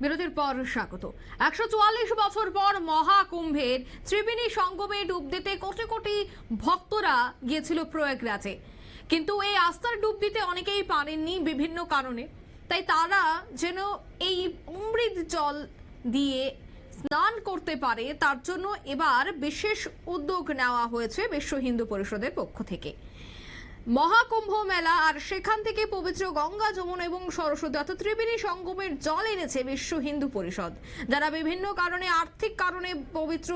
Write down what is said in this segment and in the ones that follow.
বিরতির পর স্বাগত। একশো চুয়াল্লিশ বছর পর মহাকুম্ভের ত্রিবেণী সঙ্গমে ডুব দিতে কোটি কোটি ভক্তরা গিয়েছিল প্রয়াগরাজে। কিন্তু এই আস্থার ডুব দিতে অনেকেই পারেননি বিভিন্ন কারণে। তাই তারা যেন এই অমৃত জল দিয়ে স্নান করতে পারে, তার জন্য এবার বিশেষ উদ্যোগ নেওয়া হয়েছে বিশ্ব হিন্দু পরিষদের পক্ষ থেকে। মহাকুম্ভ মেলা আর সেখান থেকে পবিত্র গঙ্গা যমুনা এবং সরস্বতী অর্থাৎ ত্রিবেণী সঙ্গমের জল এনেছে বিশ্ব হিন্দু পরিষদ। যারা বিভিন্ন কারণে, আর্থিক কারণে পবিত্র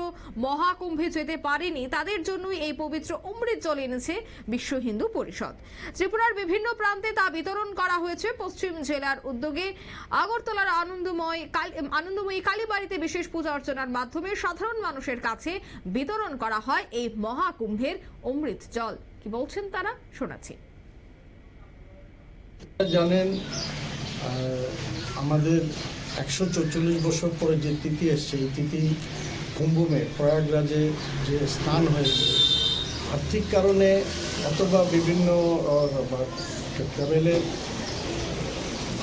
মহাকুম্ভে যেতে পারেনি, তাদের জন্যই এই পবিত্র অমৃত জল এনেছে বিশ্ব হিন্দু পরিষদ। ত্রিপুরার বিভিন্ন প্রান্তে তা বিতরণ করা হয়েছে। পশ্চিম জেলার উদ্যোগে আগরতলার আনন্দময় আনন্দময়ী কালীবাড়িতে বিশেষ পূজা অর্চনার মাধ্যমে সাধারণ মানুষের কাছে বিতরণ করা হয় এই মহাকুম্ভের অমৃত জল। কি বলছেন তারা? শোনাচ্ছি। জানেন আমাদের একশো চৌচল্লিশ বছর পরে যে তিথি এসছে, এই তিথি কুম্ভমে, প্রয়াগরাজে যে স্নান হয়েছে, আর্থিক কারণে অথবা বিভিন্ন ট্রাভেলের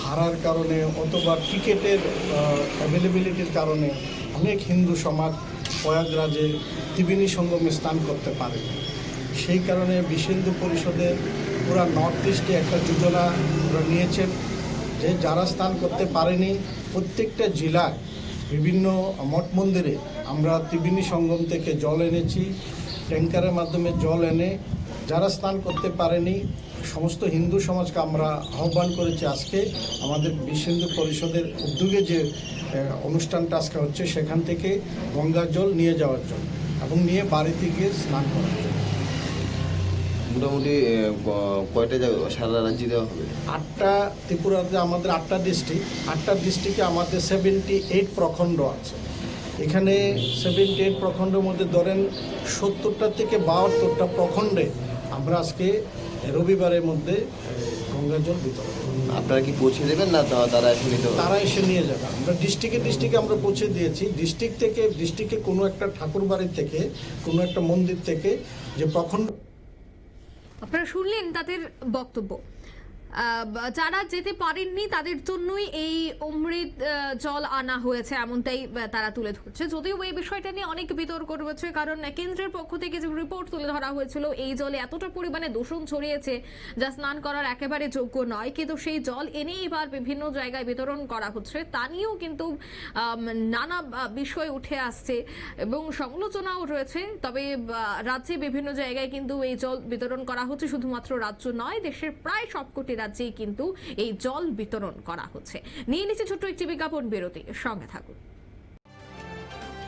ভাড়ার কারণে অথবা টিকেটের অ্যাভেলেবিলিটির কারণে অনেক হিন্দু সমাজ প্রয়াগরাজে ত্রিবেণী সঙ্গমে স্নান করতে পারে। সেই কারণে বিশ্ব হিন্দু পরিষদের পুরা নর্থ ইস্টে একটা যোজনা নিয়েছেন যে যারা স্নান করতে পারেনি, প্রত্যেকটা জেলায় বিভিন্ন মঠ মন্দিরে আমরা ত্রিবেণী সঙ্গম থেকে জল এনেছি ট্যাঙ্কারের মাধ্যমে জল এনে যারা স্নান করতে পারেনি, সমস্ত হিন্দু সমাজকে আমরা আহ্বান করেছি আজকে আমাদের বিশ্ব হিন্দু পরিষদের উদ্যোগে যে অনুষ্ঠানটা আজকে হচ্ছে সেখান থেকে গঙ্গা জল নিয়ে যাওয়ার জন্য এবং নিয়ে বাড়িতে গিয়ে স্নান করার জন্য। মোটামুটি কয়টা জায়গা সারা রাজ্যে দেওয়া হবে? আটটা ত্রিপুরাতে আমাদের আটটা ডিস্ট্রিক্ট আটটা ডিস্ট্রিক্টে আমাদের সেভেন্টি এইট প্রখণ্ড আছে। এখানে সেভেন্টি এইট প্রখণ্ডের মধ্যে ধরেন সত্তরটা থেকে বাহাত্তরটা প্রখণ্ডে আমরা আজকে রবিবারের মধ্যে গঙ্গা জল বিতরণ আপনারা কি পৌঁছে দেবেন না তারা এসে নিতে তারা এসে নিয়ে যাবে। আমরা ডিস্ট্রিক্টে ডিস্ট্রিক্টে আমরা পৌঁছে দিয়েছি। ডিস্ট্রিক্ট থেকে ডিস্ট্রিক্টে কোনো একটা ঠাকুর বাড়ি থেকে কোনো একটা মন্দির থেকে যে প্রখণ্ড আপনারা শুনলেন তাদের বক্তব্য। যারা যেতে পারেননি তাদের জন্যই এই অমৃত জল আনা হয়েছে, এমনটাই তারা তুলে ধরছে। যদিও এই বিষয়টা নিয়ে অনেক বিতর্ক রয়েছে, কারণ কেন্দ্রের পক্ষ থেকে যে রিপোর্ট তুলে ধরা হয়েছিল, এই জলে এতটা পরিমাণে দূষণ ছড়িয়েছে যা স্নান করার একেবারে যোগ্য নয়। কিন্তু সেই জল এনে এবার বিভিন্ন জায়গায় বিতরণ করা হচ্ছে, তা নিয়েও কিন্তু নানা বিষয় উঠে আসছে এবং সমালোচনাও রয়েছে। তবে রাজ্যে বিভিন্ন জায়গায় কিন্তু এই জল বিতরণ করা হচ্ছে, শুধুমাত্র রাজ্য নয়, দেশের প্রায় সবকটি রাজ্যেই কিন্তু এই জল বিতরণ করা হচ্ছে। নিয়ে নিচ্ছে ছোট্ট একটি বিজ্ঞাপন বিরতি। সঙ্গে থাকুন।